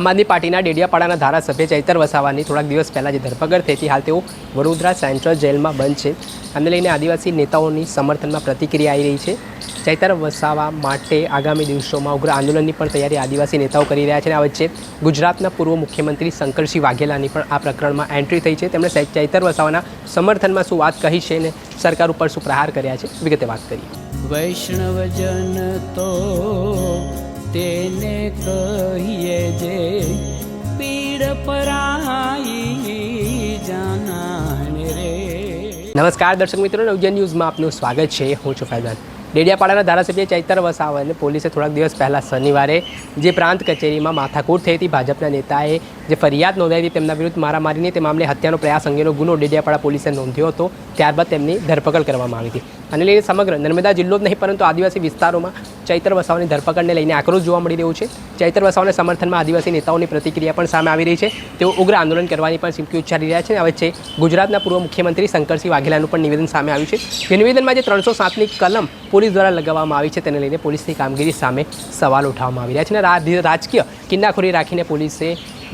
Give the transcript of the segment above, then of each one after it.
આમ આદમી પાર્ટીના ડેડિયાપાડાના ધારાસભ્ય ચૈતર વસાવાની થોડાક દિવસ પહેલાં જે ધરપકડ થઈ હતી. હાલ તેઓ વડોદરા સેન્ટ્રલ જેલમાં બંધ છે. આને લઈને આદિવાસી નેતાઓની સમર્થનમાં પ્રતિક્રિયા આવી રહી છે. ચૈતર વસાવા માટે આગામી દિવસોમાં ઉગ્ર આંદોલનની પણ તૈયારી આદિવાસી નેતાઓ કરી રહ્યા છે અને આ વચ્ચે ગુજરાતના પૂર્વ મુખ્યમંત્રી શંકરસિંહ વાઘેલાની પણ આ પ્રકરણમાં એન્ટ્રી થઈ છે. તેમણે ચૈતર વસાવાના સમર્થનમાં શું વાત કહી છે અને સરકાર ઉપર શું પ્રહાર કર્યા છે, વિગતે વાત કરીએ. વૈષ્ણવજન તો કહીએ જે પીડ પરાઈ જાનાને રે. નમસ્કાર દર્શક મિત્રો, નવજન ન્યૂઝમાં આપનું સ્વાગત છે. હું છું ફૈઝાન. ડેડિયાપાડાના ધારાસભ્ય ચૈતર વસાવાને પોલીસે થોડાક દિવસ પહેલાં શનિવારે જે પ્રાંત કચેરીમાં માથાકૂટ થઈ હતી, ભાજપના નેતાએ જે ફરિયાદ નોંધાવી હતી તેમના વિરુદ્ધ મારામારીની, તે મામલે હત્યાનો પ્રયાસ અંગેનો ગુનો ડેડિયાપાડા પોલીસે નોંધ્યો હતો. ત્યારબાદ તેમની ધરપકડ કરવામાં આવી હતી. અને લઈને સમગ્ર નર્મદા જિલ્લો જ નહીં, પરંતુ આદિવાસી વિસ્તારોમાં ચૈતર વસાવાની ધરપકડને લઈને આક્રોશ જોવા મળી રહ્યું છે. ચૈતર વસાવાના સમર્થનમાં આદિવાસી નેતાઓની પ્રતિક્રિયા પણ સામે આવી રહી છે. તેઓ ઉગ્ર આંદોલન કરવાની પણ ચીમકી ઉચ્ચારી રહ્યા છે હવે છે ગુજરાતના પૂર્વ મુખ્યમંત્રી શંકરસિંહ વાઘેલાનું પણ નિવેદન સામે આવ્યું છે. જે નિવેદનમાં જે ત્રણસો સાતની કલમ પોલીસ દ્વારા લગાવવામાં આવી છે, તેને લઈને પોલીસની કામગીરી સામે સવાલ ઉઠાવવામાં આવી રહ્યા છે અને રાજકીય કિન્નાખોરી રાખીને પોલીસે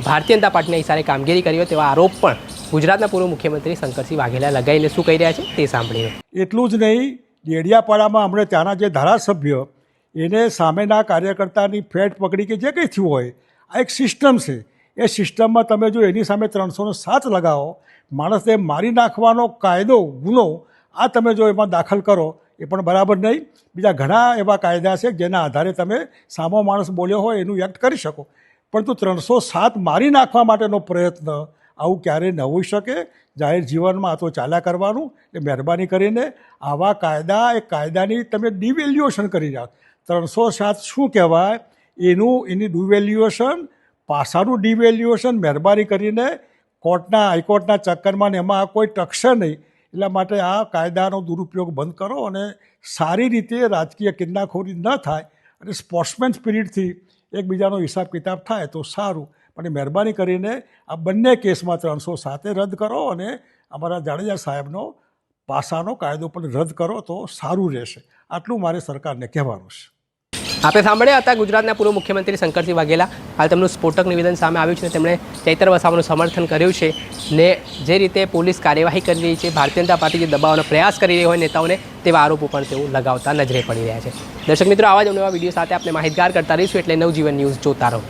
ભારતીય જનતા પાર્ટીના ઇશારે કામગીરી કરી હોય તેવા આરોપ પણ ગુજરાતના પૂર્વ મુખ્યમંત્રી શંકરસિંહ વાઘેલા લગાવીને શું કહી રહ્યા છે તે સાંભળીએ. એટલું જ નહીં, ડેડિયાપાડામાં હમણાં ત્યાંના જે ધારાસભ્ય, એને સામેના કાર્યકર્તાની ફેટ પકડી કે જે કંઈ થયું હોય, આ એક સિસ્ટમ છે. એ સિસ્ટમમાં તમે જો એની સામે ત્રણસોનો સાત લગાવો, માણસને મારી નાખવાનો કાયદો, ગુનો, આ તમે જો એમાં દાખલ કરો, એ પણ બરાબર નહીં. બીજા ઘણા એવા કાયદા છે જેના આધારે તમે સામો માણસ બોલ્યો હોય એનું એક્ટ કરી શકો. પરંતુ ત્રણસો સાત મારી નાખવા માટેનો પ્રયત્ન આવું ક્યારેય ન હોઈ શકે. જાહેર જીવનમાં આ તો ચાલ્યા કરવાનું. એ મહેરબાની કરીને આવા કાયદા, એ કાયદાની તમે ડિવેલ્યુએશન કરી રહ્યા ત્રણસો સાત શું કહેવાય? એનું, એની ડિવેલ્યુએશન પાસાનું ડિવેલ્યુએશન મહેરબાની કરીને કોર્ટના, હાઈકોર્ટના ચક્કરમાં ને એમાં કોઈ ટકશે નહીં. એટલા માટે આ કાયદાનો દુરુપયોગ બંધ કરો અને સારી રીતે રાજકીય કિન્નાખોરી ન થાય અને સ્પોર્ટ્સમેન સ્પિરિટથી એકબીજાનો હિસાબ કિતાબ થાય તો સારું. પણ મહેરબાની કરીને આ બંને કેસમાં ત્રણસો સાતે રદ કરો અને અમારા જાડેજા સાહેબનો પાસાનો કાયદો પણ રદ કરો તો સારું રહેશે. આટલું મારે સરકારને કહેવાનું છે. આપણે સાંભળ્યા હતા ગુજરાતના પૂર્વ મુખ્યમંત્રી શંકરસિંહ વાઘેલા. હાલ તેમનું સ્ફોટક નિવેદન સામે આવ્યું છે તેમણે ચૈતર વસાવાનું સમર્થન કર્યું છે ને જે રીતે પોલીસ કાર્યવાહી કરી રહી છે, ભારતીય જનતા પાર્ટી જે દબાવવાનો પ્રયાસ કરી રહી હોય નેતાઓને તેવા આરોપો પણ તેઓ લગાવતા નજરે પડી રહ્યા છે. દર્શક મિત્રો, આવા જ નવા વીડિયો સાથે આપણે માહિતગાર કરતા રહીશું. એટલે નવજીવન ન્યૂઝ જોતા રહો.